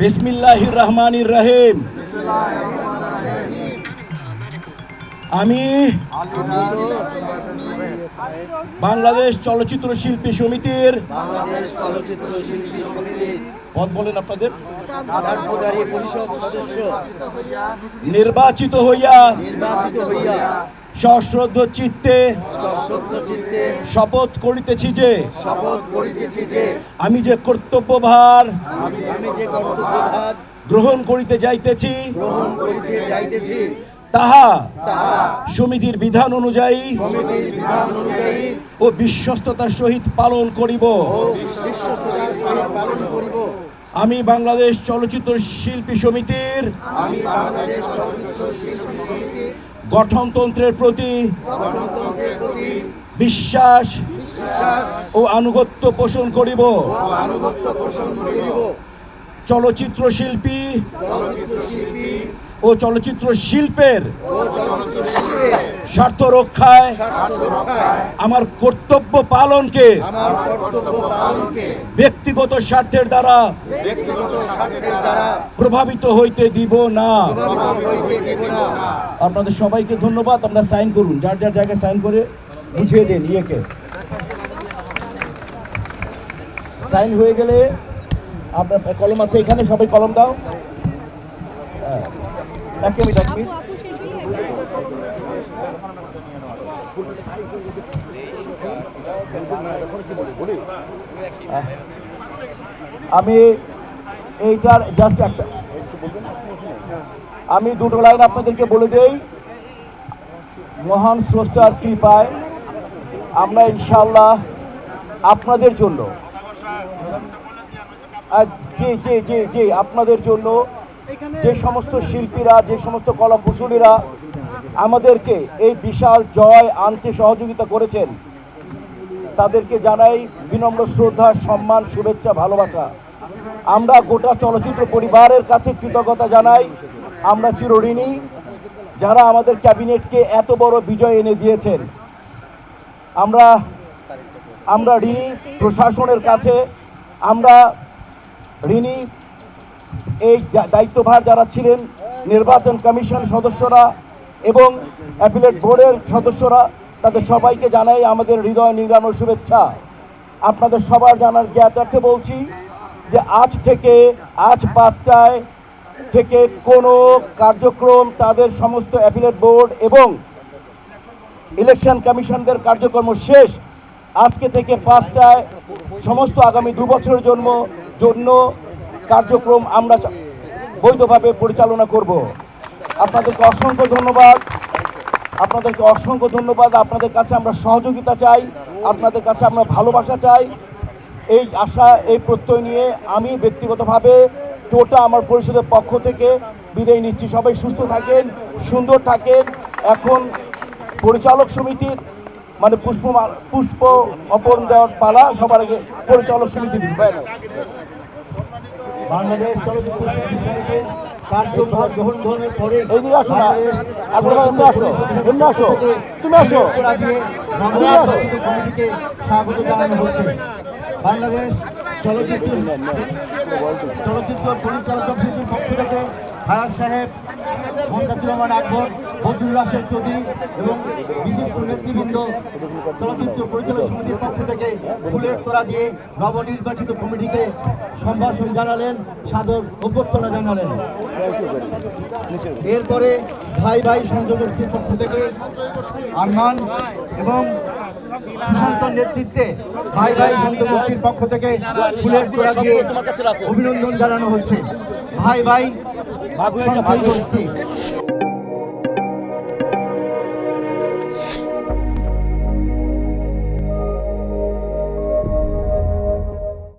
বিসমিল্লাহ রহমানির রহিম। আমি বাংলাদেশ চলচ্চিত্র শিল্পী সমিতির পদ বলেন আপনাদের? নির্বাচিত হইয়া নির্বাচিত হইয়া সশ্রদ্ধ চিত্তে শপথ করিতেছি যে শপথ করিতেছি যে আমি যে কর্তব্যভার আমি যে কর্তব্যভার গ্রহণ করিতে যাইতেছি গ্রহণ করিতে যাইতেছি তাহা তাহা সমিতির বিধান অনুযায়ী সমিতির বিধান অনুযায়ী ও বিশ্বস্ততার সহিত পালন করিব। ও বিশ্বস্ততার সহিত পালন করিব। আমি বাংলাদেশ চলচ্চিত্র শিল্পী সমিতির আমি বাংলাদেশ চলচ্চিত্র শিল্পী সমিতির গঠনতন্ত্রের প্রতি বিশ্বাস ও আনুগত্য পোষণ করিব। চলচ্চিত্র শিল্পী ও চলচ্চিত্র শিল্পের স্বার্থ রক্ষায়, আমার কর্তব্য পালনকে আমার ব্যক্তিগত স্বার্থের দ্বারা প্রভাবিত হইতে দিব না। আপনাদের সবাইকে ধন্যবাদ আপনারা সাইন করুন। যার যার জায়গায় সাইন করে বুঝিয়ে দিন ইয়েকে। সাইন হয়ে গেলে আপনার কলম আছে এখানে, সবাই কলম দাও। এক মিনিট এক মিনিট আপু শেষ হয়ে গেছে আমি এইটার জাস্ট একটা আমি দুটো লাইন আপনাদেরকে বলে দেই। মহান স্রষ্টার কৃপায় আমরা ইনশাল্লাহ আপনাদের জন্য। জি জি জি জি আপনাদের জন্য যে সমস্ত শিল্পীরা যে সমস্ত কলা কুশলীরা আমাদেরকে এই বিশাল জয় আনতে সহযোগিতা করেছেন। তাদেরকে জানাই বিনম্র শ্রদ্ধা, সম্মান, শুভেচ্ছা, ভালোবাসা। আমরা গোটা চলচ্চিত্র পরিবারের কাছে কৃতজ্ঞতা জানাই। আমরা চিরঋণী যারা আমাদের ক্যাবিনেটকে এত বড় বিজয় এনে দিয়েছেন। আমরা আমরা ঋণী প্রশাসনের কাছে। আমরা ঋণী, এই দায়িত্বভার যারা ছিলেন, নির্বাচন কমিশন সদস্যরা এবং অ্যাপিলেট বোর্ডের সদস্যরা তাদের সবাইকে জানাই আমাদের হৃদয় নিংড়ানোর শুভেচ্ছা। আপনাদের সবার জানার জ্ঞাতার্থে বলছি যে আজ থেকে, আজ পাঁচটায় থেকে কোনো কার্যক্রম তাদের সমস্ত অ্যাপিলেট বোর্ড এবং ইলেকশন কমিশনদের কার্যক্রম শেষ। আজকে থেকে পাঁচটায় সমস্ত আগামী দু বছরের জন্য জন্য কার্যক্রম আমরা বৈধভাবে পরিচালনা করব। আপনাদেরকে অসংখ্য ধন্যবাদ। আপনাদেরকে অসংখ্য ধন্যবাদ। আপনাদের কাছে আমরা সহযোগিতা চাই। আপনাদের কাছে আমরা ভালোবাসা চাই। এই আশা, এই প্রত্যয় নিয়ে আমি ব্যক্তিগতভাবে টোটা আমার পরিষদের পক্ষ থেকে বিদায় নিচ্ছি। সবাই সুস্থ থাকেন, সুন্দর থাকেন। এখন পরিচালক সমিতির মানে পুষ্প পুষ্প অপহরণ দেওয়ার পালা সবার আগে পরিচালক সমিতি বাংলাদেশ চলচ্চিত্র সমিতির কার্যভার গ্রহণ গ্রহণের পরে এইদিকে আসো না। এখন এমনি আসো এমনি আসো তুমি আসো। করা দিয়ে তুমি বাংলাদেশ আসো। চলচ্চিত্র কমিটিকে স্বাগত জানানো হচ্ছে। বাংলাদেশ চলচ্চিত্র চলচ্চিত্র পরিচালক সমিতির পক্ষ থেকে ফায়ার সাহেব মোহাম্মদ রহমান আকবর বজরুল রাশেদ চৌধুরী এবং বিশিষ্ট নেতৃবৃন্দ চলচ্চিত্র পরিচালক সমিতির পক্ষ থেকে ফুলের তোড়া দিয়ে নবনির্বাচিত কমিটিকে সম্ভাষণ জানালেন সাদর অভ্যর্থনা জানালেন। এরপরে ভাই ভাই সংযোগের পক্ষ থেকে আরমান এবং সুশান্তর নেতৃত্বে ভাই ভাই সংযোগের পক্ষ থেকে ফুলের তোড়া দিয়ে অভিনন্দন জানানো হচ্ছে। ভাই ভাই ভাগ হয়ে